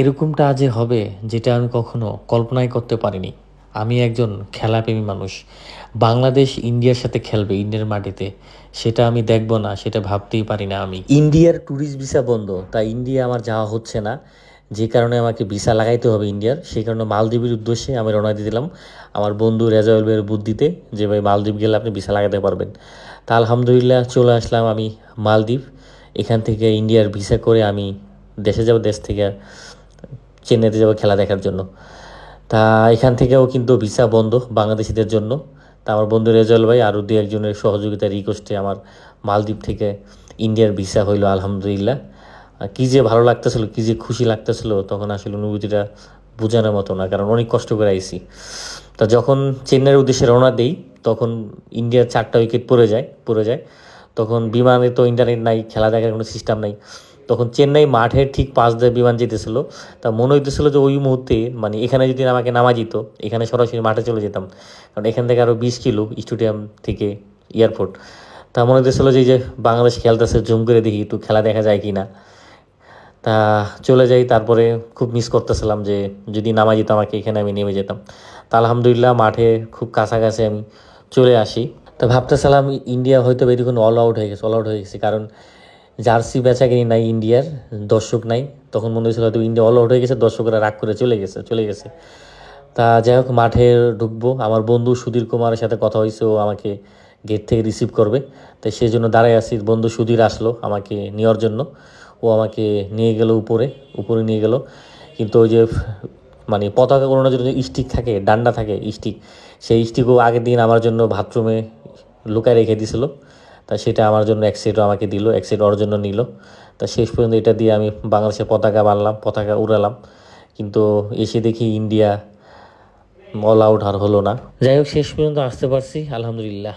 এরকমটা আজে হবে, যেটা আমি কখনো কল্পনাই করতে পারিনি। আমি একজন খেলাপ্রেমী মানুষ। বাংলাদেশ ইন্ডিয়ার সাথে খেলবে ইন্ডিয়ার মাটিতে। সেটা আমি দেখব না, সেটা ভাবতেই পারি না আমি। ইন্ডিয়ার ট্যুরিস্ট ভিসা বন্ধ, তাই ইন্ডিয়া আমার যাওয়া হচ্ছে না। যে কারণে আমাকে ভিসা লাগাইতে হবে ইন্ডিয়ার। সেই কারণে মালদ্বীপের উদ্দেশ্যে আমি রওনা দিয়ে দিলাম আমার বন্ধু রেজাউল ভাইয়ের বুদ্ধিতে যে, ভাই, মালদ্বীপ গেলে আপনি ভিসা লাগাতে পারবেন। তা আলহামদুলিল্লাহ চলে আসলাম আমি মালদ্বীপ। এখান থেকে ইন্ডিয়ার ভিসা করে আমি দেশে যাব, দেশ থেকে চেন্নাইতে যাব খেলা দেখার জন্য। তা এখান থেকেও কিন্তু ভিসা বন্ধ বাংলাদেশিদের জন্য। তা আমার বন্ধু রেজল ভাই আরও দু একজনের সহযোগিতা রিকোয়েস্টে আমার মালদ্বীপ থেকে ইন্ডিয়ার ভিসা হইল, আলহামদুলিল্লাহ। কী যে ভালো লাগতেছিল, কী যে খুশি লাগতেছিল, তখন আসলে অনুভূতিটা বোঝানোর মতো না, কারণ অনেক কষ্ট করে আইছি। তা যখন চেন্নাইয়ের উদ্দেশ্যে রওনা দেই, তখন ইন্ডিয়ার চারটা উইকেট পড়ে যায় পড়ে যায়। তখন বিমানে তো ইন্টারনেট নাই, খেলা দেখার কোনো সিস্টেম নাই। তখন চেন্নাই মাঠের ঠিক পাশ দিয়ে বিমান যেতেছিল। তা মনে হইতেছিল যে ওই মুহূর্তে মানে এখানে যদি আমাকে নামা যেত, এখানে সরাসরি মাঠে চলে যেতাম। কারণ এখান থেকে আরও বিশ কিলো স্টেডিয়াম থেকে এয়ারপোর্ট। তা মনে হইতেছিল যে যে বাংলাদেশ খেলতেছে, জুম করে দেখি একটু খেলা দেখা যায় কি না তা চলে যাই, তারপরে খুব মিস করতেছিলাম যে যদি নামা যেত আমাকে, এখানে আমি নেমে যেতাম। তা আলহামদুলিল্লাহ মাঠে খুব কাছাকাছি আমি চলে আসি। তা ভাবতেছিলাম ইন্ডিয়া হয়তো এরকম অল আউট হয়ে গেছে অল আউট হয়ে গেছে। কারণ জার্সি বেচা কিনি নাই ইন্ডিয়ার, দর্শক নাই। তখন মনে হয়েছিল হয়তো ইন্ডিয়া অল আউট হয়ে গেছে, দর্শকরা রাগ করে চলে গেছে চলে গেছে। তা যাই হোক, মাঠে ঢুকবো। আমার বন্ধু সুধীর কুমারের সাথে কথা হয়েছে, ও আমাকে গেট থেকে রিসিভ করবে। তাই সেই জন্য দাঁড়ায় আছি। বন্ধু সুধীর আসলো আমাকে নেওয়ার জন্য। ও আমাকে নিয়ে গেল উপরে উপরে নিয়ে গেল। কিন্তু ওই যে মানে পতাকা উড়ানোর জন্য স্টিক থাকে, ডান্ডা থাকে স্টিক সেই স্টিকও আগের দিন আমার জন্য বাথরুমে লুকায় রেখে দিছিল। তা সেটা আমার জন্য এক সেটও আমাকে দিল, এক সেট ওর জন্য নিল। তা শেষ পর্যন্ত এটা দিয়ে আমি বাংলাদেশের পতাকা বানলাম, পতাকা উড়ালাম। কিন্তু এসে দেখি ইন্ডিয়া অল আউট আর হলো না। যাই হোক, শেষ পর্যন্ত আসতে পারছি, আলহামদুলিল্লাহ।